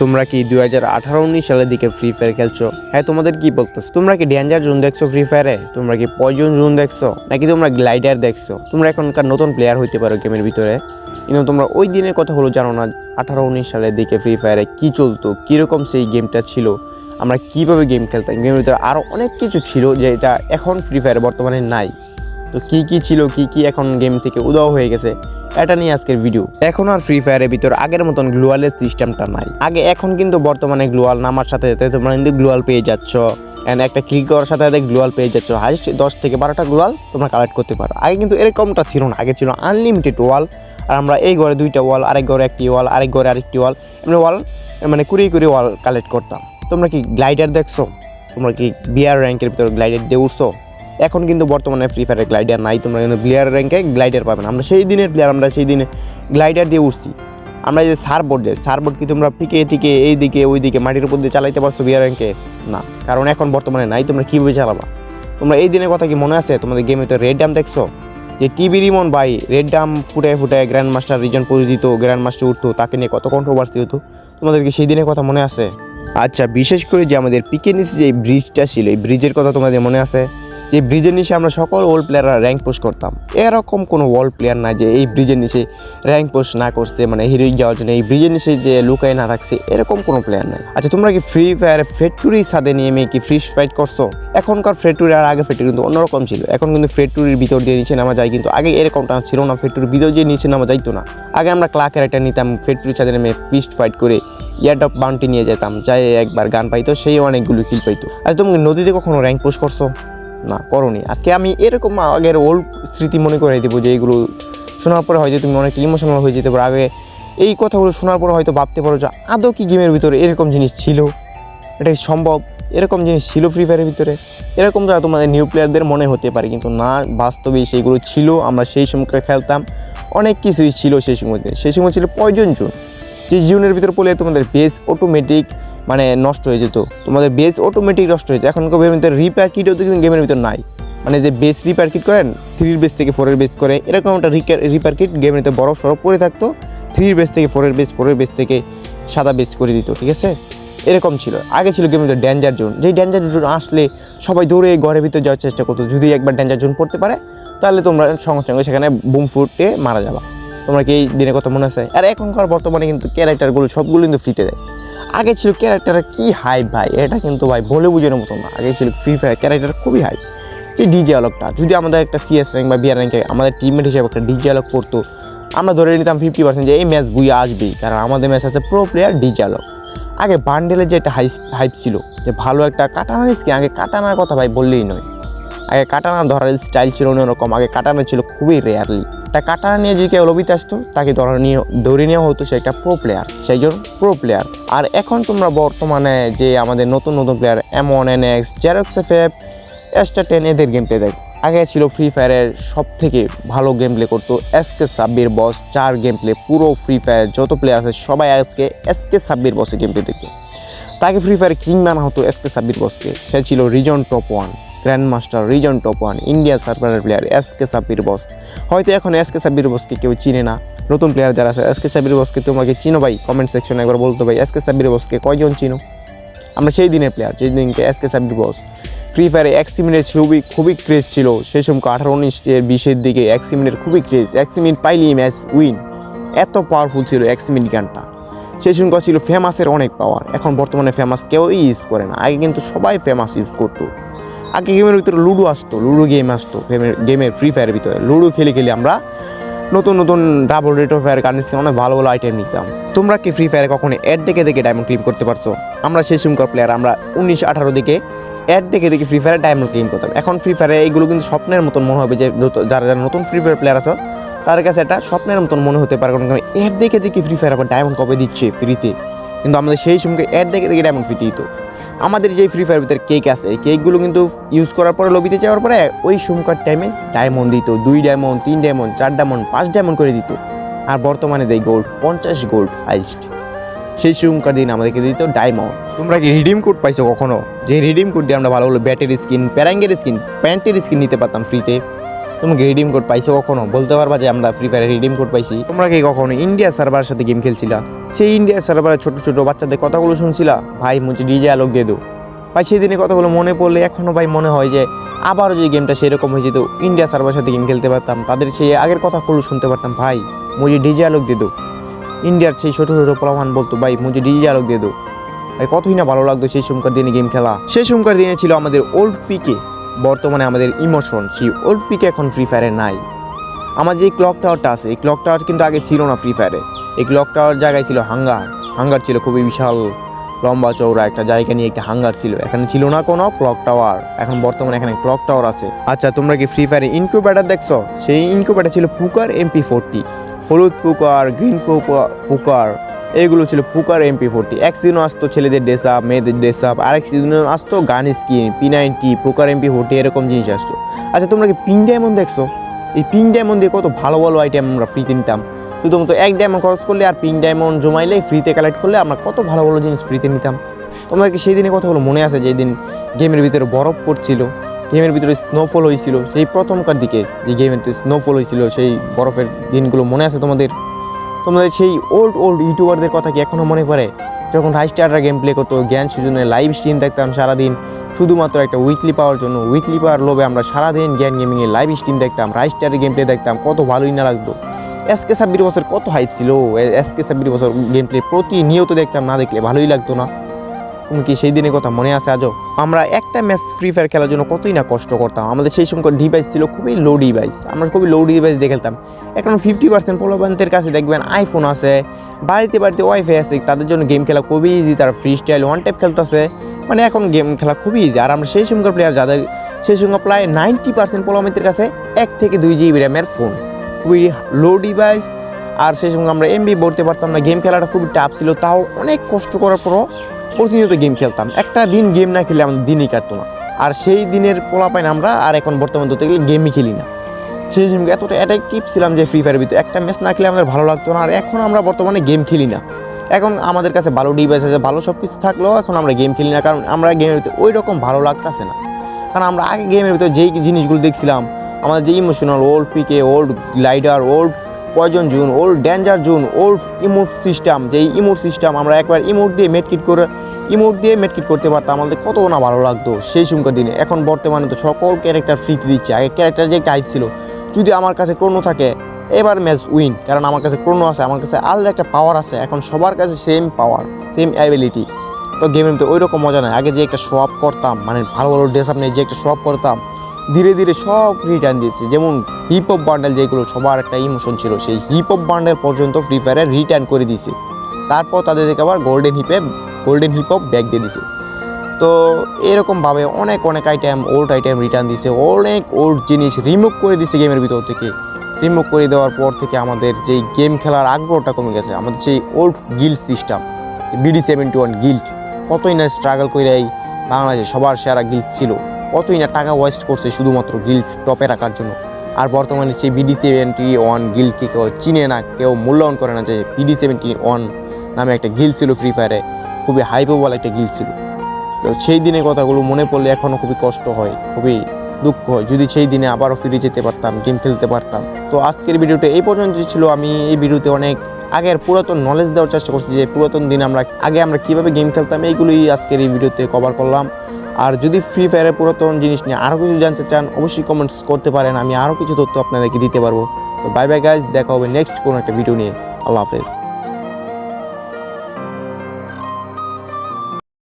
তোমরা কি দুই হাজার আঠারো, উনিশ সালের দিকে ফ্রি ফায়ার খেলছো? হ্যাঁ তোমাদের কি বলতেছো? তোমরা কি ডেঞ্জার জোন দেখছ ফ্রি ফায়ারে তোমরা কি পয়জন জোন দেখছ? নাকি তোমরা গ্লাইডার দেখছ? তোমরা এখনকার নতুন প্লেয়ার হইতে পারো গেমের ভিতরে। কিন্তু তোমরা ওই দিনের কথাগুলো জানো না, আঠারো, উনিশ সালের দিকে ফ্রি ফায়ারে কী চলতো, কীরকম সেই গেমটা ছিল, আমরা কীভাবে গেম খেলতাম? গেমের ভিতরে আরও অনেক কিছু ছিল যেটা এখন ফ্রি ফায়ারে বর্তমানে নাই। তো কী কী ছিল, কী কী এখন গেম থেকে উদাও হয়ে গেছে এটা নিয়ে আজকের ভিডিও এখন আর ফ্রি ফায়ারের ভিতর আগের মতন গ্লোয়ালের সিস্টেমটা নাই। আগে এখন কিন্তু বর্তমানে গ্লোয়াল নামার সাথে সাথে তোমরা কিন্তু গ্লোয়াল পেয়ে যাচ্ছ। অ্যান্ড একটা ক্লিক করার সাথে সাথে গ্লোয়াল পেয়ে যাচ্ছ। হাইস্ট দশ থেকে বারোটা গ্লোয়াল তোমরা কালেক্ট করতে পারো। আগে কিন্তু এরকমটা ছিল না। আগে ছিল আনলিমিটেড ওয়াল আর আমরা এই ঘরে দুইটা ওয়াল আরেক ঘরে একটি ওয়াল আরেক ঘরে আরেকটি ওয়াল এমনি ওয়াল মানে কুড়িয়ে কুড়িয়ে ওয়াল কালেক্ট করতাম। তোমরা কি গ্লাইডার দেখছ? তোমরা কি বিয়ার র্যাঙ্কের ভিতরে গ্লাইডার দিয়ে উঠছো? এখন কিন্তু বর্তমানে ফ্রি ফায়ারের গ্লাইডার নাই, তোমরা কিন্তু প্লেয়ার র্যাঙ্কে গ্লাইডার পাবে না। আমরা সেই দিনের প্লেয়ার আমরা সেই দিনে গ্লাইডার দিয়ে উঠছি। আমরা যে সারবোর্ড যে সারবোর্ড কি তোমরা পিকে টিকে এই দিকে ওই দিকে মাটির উপর দিয়ে চালাইতে পারছ বিয়ার র্যাঙ্কে না, কারণ এখন বর্তমানে নাই, তোমরা কীভাবে চালাবা? তোমরা এই দিনের কথা কি মনে আছে? তোমাদের গেমে তো রেড ডাম দেখছ? যে টিভি রিমন ভাই রেড ডাম ফুটায় ফুটায় গ্র্যান্ড মাস্টার রিজন পৌঁছে দিত গ্র্যান্ড মাস্টার উঠতো, তাকে নিয়ে কত কন্ট্রোভার্সি হতো? তোমাদেরকে সেই দিনের কথা মনে আছে? আচ্ছা বিশেষ করে যে আমাদের পিকে নিচে যে ব্রিজটা ছিল, এই ব্রিজের কথা তোমাদের মনে আছে? যে ব্রিজের নিচে আমরা সকল ওল্ড প্লেয়াররা র্যাঙ্ক পোস্ট করতাম। এরকম কোনো ওয়ার্ল্ড প্লেয়ার না যে এই ব্রিজের নিচে র্যাঙ্ক পোস্ট না করছে মানে হিরোইক যাওয়ার জন্য এই ব্রিজের নিচে যে লুকায় না থাকছে, এরকম কোনো প্লেয়ার নাই। আচ্ছা তোমরা কি ফ্রি ফায়ার ফেটুরির সাথে নিয়ে মেয়ে কি ফ্রি ফাইট করছ? এখনকার ফেটুরি আর আগে ফেটুরি কিন্তু অন্যরকম ছিল। এখন কিন্তু ফেটুরির ভিতর দিয়ে নিচে নামা যায় কিন্তু আগে এরকমটা ছিল না। ফেটুরির ভিতর দিয়ে নিচে নামা যাইতো না। আগে আমরা ক্লাকের একটা নিতাম ফেটুরির সাথে নেমে ফিস্ট ফাইট করে ইয়ারডপ বাউন্টি নিয়ে যেতাম, যাই একবার গান পাইতো, সেই অনেকগুলো কিল পাইতো। আর তুমি নদীতে কখনো র্যাঙ্ক পোস্ট করছ? না, করনি। আজকে আমি এরকম আগের ওল্ড স্মৃতি মনে করে দেবো যে এইগুলো শোনার পরে হয়তো তুমি অনেক ইমোশনাল হয়ে যেতে পারো। আগে এই কথাগুলো শোনার পরে হয়তো ভাবতে পারো যে আদৌ কি গেমের ভিতরে এরকম জিনিস ছিল? এটা সম্ভব? এরকম জিনিস ছিল ফ্রি ফায়ারের ভিতরে? এরকম যারা তোমাদের নিউ প্লেয়ারদের মনে হতে পারে, কিন্তু না, বাস্তবে সেইগুলো ছিল, আমরা সেই সময়কে খেলতাম। অনেক কিছুই ছিল সেই সময়তে সেই সময় ছিল পয়জন জুন। যে জুনের ভিতরে পড়লে তোমাদের বেস অটোমেটিক মানে নষ্ট হয়ে যেত। তোমাদের বেস অটোমেটিক নষ্ট হয়ে যেত। এখন গেমের ভিতরে রিপেয়ার কিটও তো কিন্তু গেমের ভিতরে নাই। মানে যে বেস রিপেয়ার কিট করেন থ্রির বেস থেকে ফোরের বেস করে, এরকম একটা রিপেয়ার কিট গেমের ভিতরে বড় সড়ক পড়ে থাকতো থ্রির বেস থেকে ফোরের বেস ফোরের বেস থেকে সাদা বেস করে দিত, ঠিক আছে? এরকম ছিল। আগে ছিল গেমের ভিতরে ড্যাঞ্জার জোন যেই ড্যাঞ্জার জোন আসলে সবাই দৌড়ে ঘরের ভিতরে যাওয়ার চেষ্টা করতো। যদি একবার ড্যাঞ্জার জোন পড়তে পারে, তাহলে তোমরা সঙ্গে সঙ্গে সেখানে বুম ফুটে মারা যাবা। তোমরা কি এই দিনের কথা মনে আছে? আর এখনকার বর্তমানে কিন্তু ক্যারেক্টারগুলো সবগুলো কিন্তু ফ্রিতে দেয়। আগে ছিল ক্যারেক্টার কি হাই ভাই? এটা কিন্তু ভাই বলে বোঝানোর মতো না। আগে ছিল ফ্রি ফায়ার ক্যারেক্টার খুবই হাই যে ডিজে আলোকটা, যদি আমাদের একটা সিএস র্যাঙ্ক বা বিআর র্যাঙ্কে আমাদের টিমমেট হিসেবে একটা ডিজে আলোক পড়তো, আমরা ধরে নিতাম ফিফটি পার্সেন্ট যে এই ম্যাচ বুয়ে আসবেই, কারণ আমাদের ম্যাচ আছে প্রো প্লেয়ার ডিজে আলোক। আগে বান্ডেলের যে একটা হাই হাইপ ছিল, যে ভালো একটা কাটানার স্কিন আগে কাটানার কথা ভাই বললেই নয়। আগে কাটানা ধরার স্টাইল ছিল অন্যরকম, আগে কাটানো ছিল খুবই রেয়ারলি একটা কাটানা নিয়ে যদি কেউ লবিতে আসতো, তাকে ধরা নিয়ে, ধরে নেওয়া হতো সে একটা প্রো প্লেয়ার সেই জন্য প্রো প্লেয়ার আর এখন তোমরা বর্তমানে যে আমাদের নতুন নতুন প্লেয়ার এমন N X Xerox F F এসটা ten এদের গেম প্লে দেখ। আগে ছিল ফ্রি ফায়ারের সব থেকে ভালো গেম প্লে করতো এসকে সাব্বির বস চার গেম প্লে পুরো ফ্রি ফায়ার যত প্লেয়ার আছে, সবাই আজকে এসকে সাব্বির বসে গেম প্লে দেখতো। তাকে ফ্রি ফায়ার কিং মানা হতো এসকে সাব্বির বসকে সে ছিল region top one grand master region top one India সার্ভারের player S K Sabbir boss হয়তো এখন এস কে সাব্বির বসকে কেউ চিনে না। নতুন প্লেয়ার যারা আছে এস কে সাব্বির বসকে তোমাকে চিনো ভাই? কমেন্ট সেকশনে একবার বলতো ভাই এস কে সাব্বির বসকে কয়জন চিনো? আমরা সেই দিনের প্লেয়ার যেই দিনকে S K Sabbir boss free ফায়ারে এক্সিমিনের খুবই খুবই ক্রেজ ছিল। সেই সময় আঠারো উনিশের বিশের দিকে এক্সিমিনের খুবই ক্রেজ এক্সিমিন পাইলি ম্যাচ উইন এত পাওয়ারফুল ছিল এক্সিমিন গানটা। সেই সময় ছিল ফেমাসের অনেক পাওয়ার এখন বর্তমানে ফেমাস কেউই ইউজ করে না। আগে কিন্তু সবাই ফেমাস ইউজ করতো। আগে গেমের ভিতরে লুডো আসতো, লুডো গেম আসতো গেমের গেমের ফ্রি ফায়ারের ভিতরে। লুডো খেলে খেলে আমরা নতুন নতুন double rate of fire currency অনেক ভালো ভালো আইটেম নিতাম। তোমরা কি ফ্রি ফায়ারে কখনো অ্যাড দেখে দেখে ডায়মন্ড ক্লেম করতে পারছ? আমরা সেই সময়কার প্লেয়ার আমরা উনিশ আঠারো দিকে অ্যাড দেখে দেখে ফ্রি ফায়ারে ডায়মন্ড ক্লেম করতাম। এখন ফ্রি ফায়ারে এইগুলো কিন্তু স্বপ্নের মতন মনে হবে যে যারা যারা নতুন ফ্রি ফায়ার প্লেয়ার আছে, তাদের কাছে এটা স্বপ্নের মতন মনে হতে পারে। কারণ অ্যাড দেখে দেখে ফ্রি ফায়ার আবার ডায়মন্ড কবে দিচ্ছে? ফ্রিতে কিন্তু আমাদের সেই সময়কে অ্যাড দেখে দেখে ডায়মন্ড ফ্রিতে দিত আমাদের যে ফ্রি ফায়ার ভিতরে কেক আছে, এই কেকগুলো কিন্তু ইউজ করার পরে লবিতে যাওয়ার পরে, ওই সময়কার টাইমে ডায়মন্ড দিত, দুই ডায়মন্ড তিন ডায়মন্ড চার ডায়মন্ড পাঁচ ডায়মন্ড করে দিত। আর বর্তমানে দেয় গোল্ড পঞ্চাশ গোল্ড হাইস্ট সেই সময়কার দিন আমাদেরকে দিত ডায়মন্ড তোমরা কি রিডিম কোড পাইছো কখনো? যে রিডিম কোড দিয়ে আমরা ভালো হলো ব্যাটের স্কিন প্যারাঙ্গের স্কিন প্যান্টের স্কিন নিতে পারতাম ফ্রিতে তুমি কি রিডিম কোড পাইছো কখনো? বলতে পারবা যে আমরা ফ্রি ফায়ারে রিডিম কোড পাইছি। তোমরা কি কখনো ইন্ডিয়া সার্ভারের সাথে গেম খেলছিলা? সেই ইন্ডিয়া সার্ভারে ছোট ছোট বাচ্চাদের কথাগুলো শুনছিলা? ভাই মুঝে ডিজে আলোক দিয়ে দো। ভাই সেই দিনের কথাগুলো মনে পড়লে এখনও ভাই মনে হয় যে, আবারও যে গেমটা সেরকম হয়ে যেত ইন্ডিয়া সার্ভারের সাথে গেম খেলতে পারতাম। তাদের সেই আগের কথাগুলো শুনতে পারতাম। ভাই মুজি ডিজে আলোক দিয়ে দো। ইন্ডিয়ার সেই ছোট ছোট প্রমাণ বলতো, ভাই মুজি ডিজে আলোক দিয়ে দো। ভাই, কতই না ভালো লাগতো সেই সময়কার দিনে গেম খেলা। সেই সময়কার দিনে ছিল আমাদের ওল্ড পিকে বর্তমানে আমাদের ইমোশন সেই ওল্ড পিকে এখন ফ্রি ফায়ারে নাই। আমার যে ক্লক টাওয়ারটা আছে, এই ক্লক টাওয়ার কিন্তু আগে ছিল না ফ্রি ফায়ারে এই ক্লক টাওয়ার জায়গায় ছিল হাঙ্গার হাঙ্গার ছিল খুবই বিশাল, লম্বা চৌড়া একটা জায়গা নিয়ে একটা হাঙ্গার ছিল। এখানে ছিল না কোনো ক্লক টাওয়ার এখন বর্তমানে এখানে ক্লক টাওয়ার আছে। আচ্ছা তোমরা কি ফ্রি ফায়ারে ইনকিউবেটার দেখছ? সেই ইনকিউবেটার ছিল পুকার এমপি ফোরটি হলুদ পুকার গ্রিন পুকার এইগুলো ছিল পুকার এমপি ফোরটি এক সিজনও আসতো ছেলেদের ড্রেস আপ মেয়েদের ড্রেস আপ আরেক সিজনও আসতো গান স্কিন পি নাইনটি পুকার এমপি ফোরটি এরকম জিনিস আসতো। আচ্ছা তোমরা কি পিঙ্ক ডায়মন্ড দেখছ? এই পিঙ্ক ডায়মন্ড দিয়ে কত ভালো ভালো আইটেম আমরা ফ্রিতে নিতাম শুধুমাত্র এক ডায়মন্ড খরচ করলে আর পিঙ্ক ডায়মন্ড জমাইলে ফ্রিতে কালেক্ট করলে আমরা কত ভালো ভালো জিনিস ফ্রিতে নিতাম। তোমরা কি সেই দিনের কথাগুলো মনে আছে, যে দিন গেমের ভিতরে বরফ পড়ছিল গেমের ভিতরে স্নোফল হয়েছিল, সেই প্রথমকার দিকে যে গেমের স্নোফল হয়েছিল, সেই বরফের দিনগুলো মনে আছে তোমাদের? তোমাদের সেই ওল্ড ওল্ড ইউটিউবারদের কথা কি এখনও মনে পড়ে? যখন হাই স্টাররা গেম প্লে করতো, জ্ঞান সুজনে লাইভ স্ট্রিম দেখতাম সারাদিন, শুধুমাত্র একটা উইকলি পাওয়ার জন্য। উইকলি পাওয়ার লোভে আমরা সারাদিন জ্ঞান গেমিংয়ে লাইভ স্ট্রিম দেখতাম রাইস্টারের গেম প্লে দেখতাম, কত ভালোই না লাগতো। এসকে ছাব্বিশ বছর কত হাইপ ছিল? এসকে ছাব্বিশ বছর গেম প্লে প্রতিনিয়ত দেখতাম, না দেখলে ভালোই লাগতো না। তুমি কি সেই দিনের কথা মনে আছে আজও? আমরা একটা ম্যাচ ফ্রি ফায়ার খেলার জন্য কতই না কষ্ট করতাম। আমাদের সেই সময় ডিভাইস ছিল খুবই লো ডিভাইস আমরা খুবই লো ডিভাইস দিয়ে খেলতাম। এখন ফিফটি পার্সেন্ট পোলাবান্তের কাছে দেখবেন আইফোন আছে, বাড়িতে বাড়িতে ওয়াইফাই আছে, তাদের জন্য গেম খেলা খুবই ইজি তারা ফ্রি স্টাইল ওয়ান টাইপ খেলতেছে। মানে এখন গেম খেলা খুবই ইজি আর আমরা সেই সময়কার প্লেয়ার যাদের, সেই সময় প্রায় নাইনটি পার্সেন্ট পোলাবান্তের কাছে এক থেকে দুই জিবি র্যামের ফোন খুবই লো ডিভাইস আর সেই সময় আমরা এমবি ভরতে পারতাম না। গেম খেলাটা খুবই টাফ ছিল। তাও অনেক কষ্ট করার পরও প্রতিনিয়ত গেম খেলতাম। একটা দিন গেম না খেলে আমাদের দিনই কাটতো না। আর সেই দিনের পোলা পাইন আমরা, আর এখন বর্তমান ধরতে গেলে গেমই খেলি না। সেই সময় এতটা অ্যাট্রাকটিভ ছিলাম যে ফ্রি ফায়ারের ভিতরে। একটা ম্যাচ না খেলে আমাদের ভালো লাগতো না, আর এখন আমরা বর্তমানে গেম খেলি না। এখন আমাদের কাছে ভালো ডিভাইস আছে, ভালো সব কিছু থাকলেও এখন আমরা গেম খেলি না, কারণ আমরা গেমের ভিতরে ওই রকম ভালো লাগতেছে না। কারণ আমরা আগে গেমের ভিতরে যেই জিনিসগুলো দেখছিলাম, আমাদের যে emotional old PK old glider old poison zone old danger zone old emote system যেই ইমোট সিস্টেম আমরা একবার ইমোট দিয়ে মেটকিট করে ইমোট দিয়ে মেটকিট করতে পারতাম, আমাদের কত না ভালো লাগতো সেই সময়কার দিনে। এখন বর্তমানে তো সকল ক্যারেক্টার ফ্রিতে দিচ্ছে। আগে ক্যারেক্টার যে টাইপ ছিল, যদি আমার কাছে ক্রোনো থাকে, এবার ম্যাচ উইন কারণ আমার কাছে ক্রোনো আছে, আমার কাছে আলাদা একটা পাওয়ার আছে, এখন সবার কাছে সেম পাওয়ার সেম অ্যাবিলিটি তো গেমের মধ্যে ওই রকম মজা নয় আগে যে একটা শপ করতাম মানে ভালো ভালো ড্রেস আপ নিয়ে যে একটা শপ করতাম ধীরে ধীরে সব রিটার্ন দিয়েছে। যেমন হিপ হপ বান্ডেল যেগুলো, সবার একটা ইমোশন ছিল, সেই হিপ হপ বান্ডেল পর্যন্ত ফ্রি ফায়ারে রিটার্ন করে দিয়েছে। তারপর তাদেরকে আবার গোল্ডেন হিপে গোল্ডেন হিপ হপ ব্যাক দিয়ে দিছে তো এরকমভাবে অনেক অনেক আইটেম ওল্ড আইটেম রিটার্ন দিছে অনেক ওল্ড জিনিস রিমুভ করে দিছে গেমের ভিতর থেকে। রিমুভ করে দেওয়ার পর থেকে আমাদের যেই গেম খেলার আগ্রহটা কমে গেছে। আমাদের সেই old guild system BD seventy one guild কতই না স্ট্রাগল করে বাংলাদেশে সবার সেরা গিল্ড ছিল। কতই না টাকা ওয়েস্ট করছে শুধুমাত্র গিল্ড টপে রাখার জন্য। আর বর্তমানে সেই বিডি সেভেন্টি ওয়ান গিল্ডকে কেউ চিনে না, কেউ মূল্যায়ন করে না যে বিডি সেভেন্টি ওয়ান নামে একটা গিল ছিল ফ্রি ফায়ারে খুবই হাইপোবল একটা গিল ছিল। তো সেই দিনের কথাগুলো মনে পড়লে এখনও খুবই কষ্ট হয়, খুবই দুঃখ হয়। যদি সেই দিনে আবারও ফিরে যেতে পারতাম গেম খেলতে পারতাম। তো আজকের ভিডিওটা এই পর্যন্ত ছিল। আমি এই ভিডিওতে অনেক আগের পুরাতন নলেজ দেওয়ার চেষ্টা করছি যে পুরাতন দিন আমরা, আগে আমরা কীভাবে গেম খেলতাম, এইগুলোই আজকের এই ভিডিওতে কভার করলাম। আর যদি ফ্রি ফায়ারের পুরাতন জিনিস নিয়ে আরও কিছু জানতে চান, অবশ্যই কমেন্টস করতে পারেন, আমি আরও কিছু তথ্য আপনাদেরকে দিতে পারব। তো বাই বাই গাইজ দেখা হবে নেক্সট কোনো একটা ভিডিও নিয়ে। আল্লাহ হাফেজ।